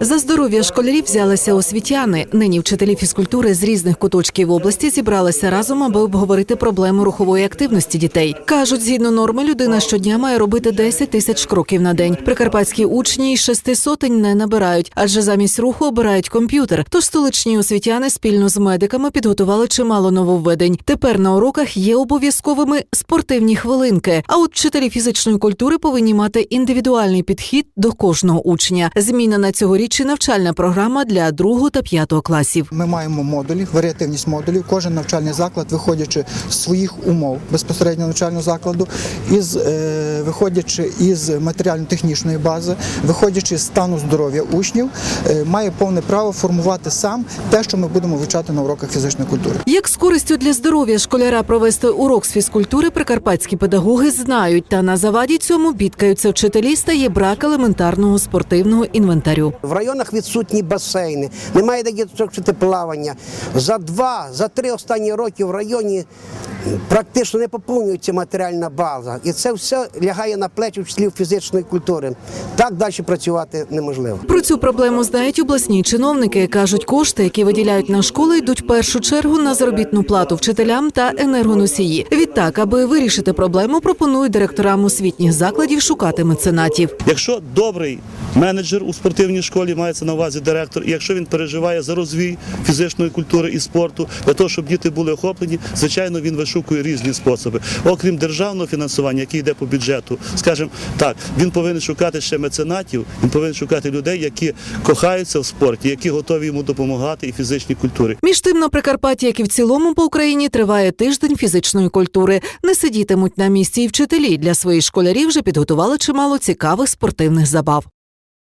За здоров'я школярів взялися освітяни. Нині вчителі фізкультури з різних куточків області зібралися разом, аби обговорити проблему рухової активності дітей. кажуть, згідно норми, людина щодня має робити 10 тисяч кроків на день. Прикарпатські учні й шести сотень не набирають, адже замість руху обирають комп'ютер. Тож столичні освітяни спільно з медиками підготували чимало нововведень. Тепер на уроках є обов'язковими спортивні хвилинки. А от вчителі фізичної культури повинні мати індивідуальний підхід до кожного учня. Змінена цьогоріч і навчальна програма для другого та п'ятого класів. Ми маємо модулі, варіативність модулів. Кожен навчальний заклад, виходячи з своїх умов безпосередньо навчального закладу, із е, виходячи із матеріально-технічної бази, виходячи з стану здоров'я учнів, е, має повне право формувати сам те, що ми будемо вивчати на уроках фізичної культури. Як з користю для здоров'я школяра провести урок з фізкультури, прикарпатські педагоги знають, та на заваді цьому бідкаються вчителі, стає брак елементарного спортивного інвентарю. В районах відсутні басейни, немає де діточок вчити плавання. За два, за три останні роки в районі практично не поповнюється матеріальна база. І це все лягає на плечі вчителів фізичної культури. Так далі працювати неможливо. Про цю проблему знають обласні чиновники. кажуть, кошти, які виділяють на школи, йдуть в першу чергу на заробітну плату вчителям та енергоносії. Відтак, аби вирішити проблему, пропонують директорам освітніх закладів шукати меценатів. Якщо добрий менеджер у спортивній школі мається на увазі директор, і якщо він переживає за розвій фізичної культури і спорту, для того, щоб діти були охоплені, звичайно, він вишукує різні способи. Окрім державного фінансування, яке йде по бюджету, скажімо так, він повинен шукати ще меценатів, він повинен шукати людей, які кохаються в спорті, які готові йому допомагати і фізичній культурі. Між тим на Прикарпатті, як і в цілому по Україні, триває тиждень фізичної культури. Не сидітимуть на місці і вчителі для своїх школярів вже підготували чимало цікавих спортивних забав.